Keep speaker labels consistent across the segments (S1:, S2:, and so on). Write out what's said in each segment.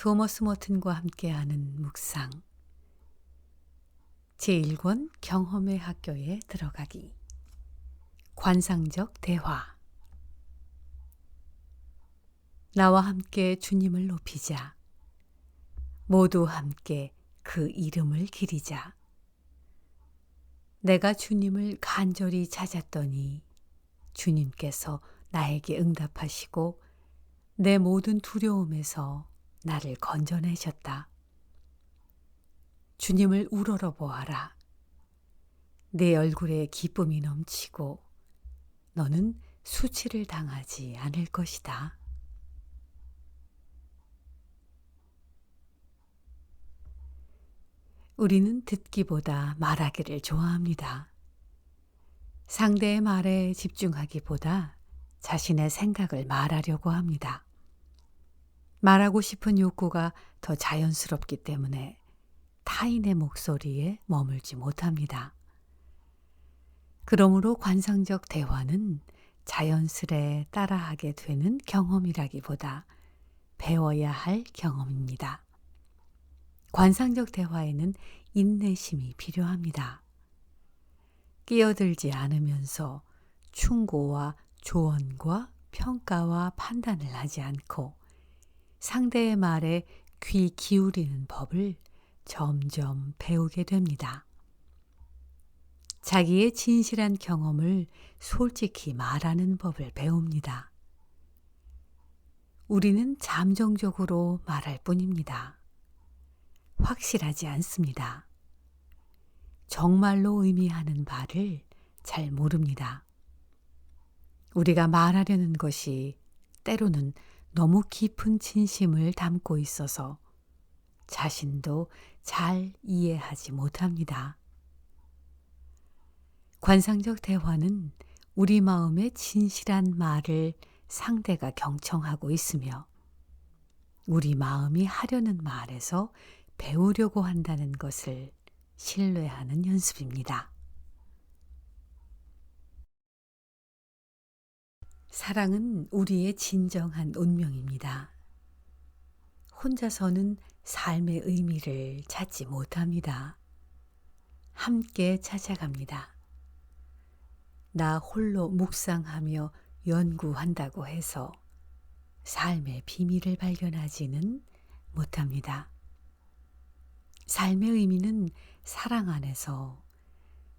S1: 토머스 머튼과 함께하는 묵상. 제1권 경험의 학교에 들어가기. 관상적 대화. 나와 함께 주님을 높이자. 모두 함께 그 이름을 기리자. 내가 주님을 간절히 찾았더니 주님께서 나에게 응답하시고 내 모든 두려움에서 나를 건져내셨다. 주님을 우러러 보아라. 내 얼굴에 기쁨이 넘치고 너는 수치를 당하지 않을 것이다. 우리는 듣기보다 말하기를 좋아합니다. 상대의 말에 집중하기보다 자신의 생각을 말하려고 합니다. 말하고 싶은 욕구가 더 자연스럽기 때문에 타인의 목소리에 머물지 못합니다. 그러므로 관상적 대화는 자연스레 따라하게 되는 경험이라기보다 배워야 할 경험입니다. 관상적 대화에는 인내심이 필요합니다. 끼어들지 않으면서 충고와 조언과 평가와 판단을 하지 않고 상대의 말에 귀 기울이는 법을 점점 배우게 됩니다. 자기의 진실한 경험을 솔직히 말하는 법을 배웁니다. 우리는 잠정적으로 말할 뿐입니다. 확실하지 않습니다. 정말로 의미하는 바를 잘 모릅니다. 우리가 말하려는 것이 때로는 너무 깊은 진심을 담고 있어서 자신도 잘 이해하지 못합니다. 관상적 대화는 우리 마음의 진실한 말을 상대가 경청하고 있으며 우리 마음이 하려는 말에서 배우려고 한다는 것을 신뢰하는 연습입니다. 사랑은 우리의 진정한 운명입니다. 혼자서는 삶의 의미를 찾지 못합니다. 함께 찾아갑니다. 나 홀로 묵상하며 연구한다고 해서 삶의 비밀을 발견하지는 못합니다. 삶의 의미는 사랑 안에서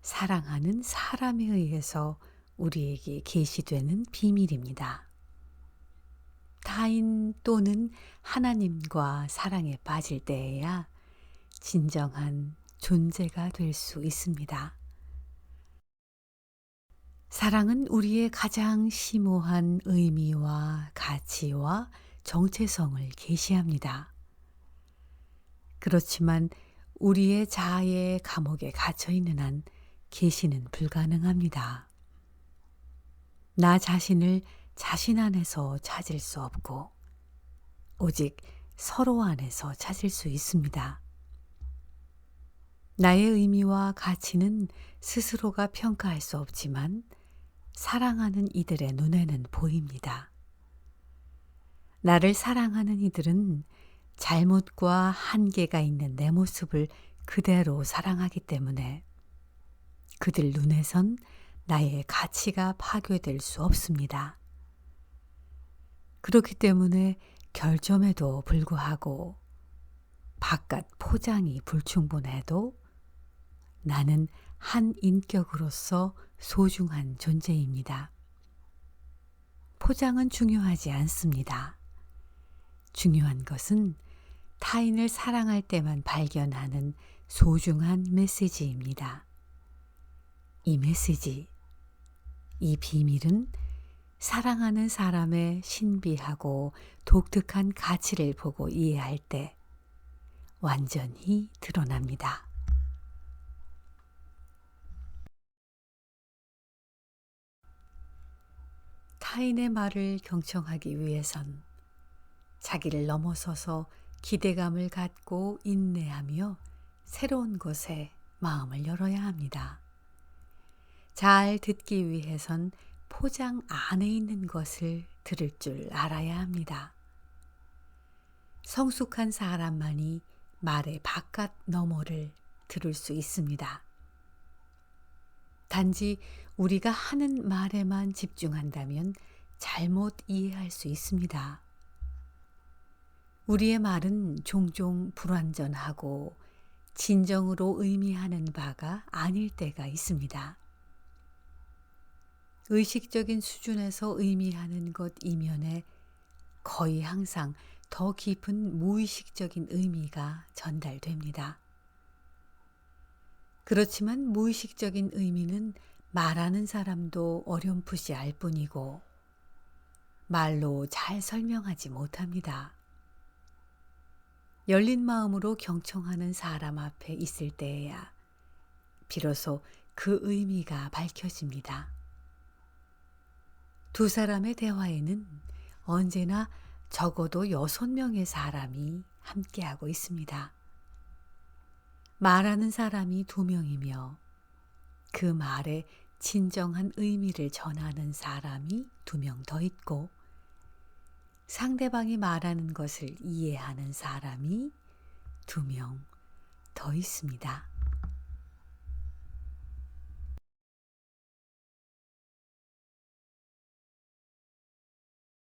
S1: 사랑하는 사람에 의해서 우리에게 계시되는 비밀입니다. 타인 또는 하나님과 사랑에 빠질 때에야 진정한 존재가 될 수 있습니다. 사랑은 우리의 가장 심오한 의미와 가치와 정체성을 계시합니다. 그렇지만 우리의 자아의 감옥에 갇혀 있는 한 계시는 불가능합니다. 나 자신을 자신 안에서 찾을 수 없고 오직 서로 안에서 찾을 수 있습니다. 나의 의미와 가치는 스스로가 평가할 수 없지만 사랑하는 이들의 눈에는 보입니다. 나를 사랑하는 이들은 잘못과 한계가 있는 내 모습을 그대로 사랑하기 때문에 그들 눈에선 나의 가치가 파괴될 수 없습니다. 그렇기 때문에 결점에도 불구하고 바깥 포장이 불충분해도 나는 한 인격으로서 소중한 존재입니다. 포장은 중요하지 않습니다. 중요한 것은 타인을 사랑할 때만 발견하는 소중한 메시지입니다. 이 메시지, 이 비밀은 사랑하는 사람의 신비하고 독특한 가치를 보고 이해할 때 완전히 드러납니다. 타인의 말을 경청하기 위해선 자기를 넘어서서 기대감을 갖고 인내하며 새로운 것에 마음을 열어야 합니다. 잘 듣기 위해선 포장 안에 있는 것을 들을 줄 알아야 합니다. 성숙한 사람만이 말의 바깥 너머를 들을 수 있습니다. 단지 우리가 하는 말에만 집중한다면 잘못 이해할 수 있습니다. 우리의 말은 종종 불완전하고 진정으로 의미하는 바가 아닐 때가 있습니다. 의식적인 수준에서 의미하는 것 이면에 거의 항상 더 깊은 무의식적인 의미가 전달됩니다. 그렇지만 무의식적인 의미는 말하는 사람도 어렴풋이 알 뿐이고 말로 잘 설명하지 못합니다. 열린 마음으로 경청하는 사람 앞에 있을 때에야 비로소 그 의미가 밝혀집니다. 두 사람의 대화에는 언제나 적어도 여섯 명의 사람이 함께하고 있습니다. 말하는 사람이 두 명이며 그 말에 진정한 의미를 전하는 사람이 두 명 더 있고 상대방이 말하는 것을 이해하는 사람이 두 명 더 있습니다.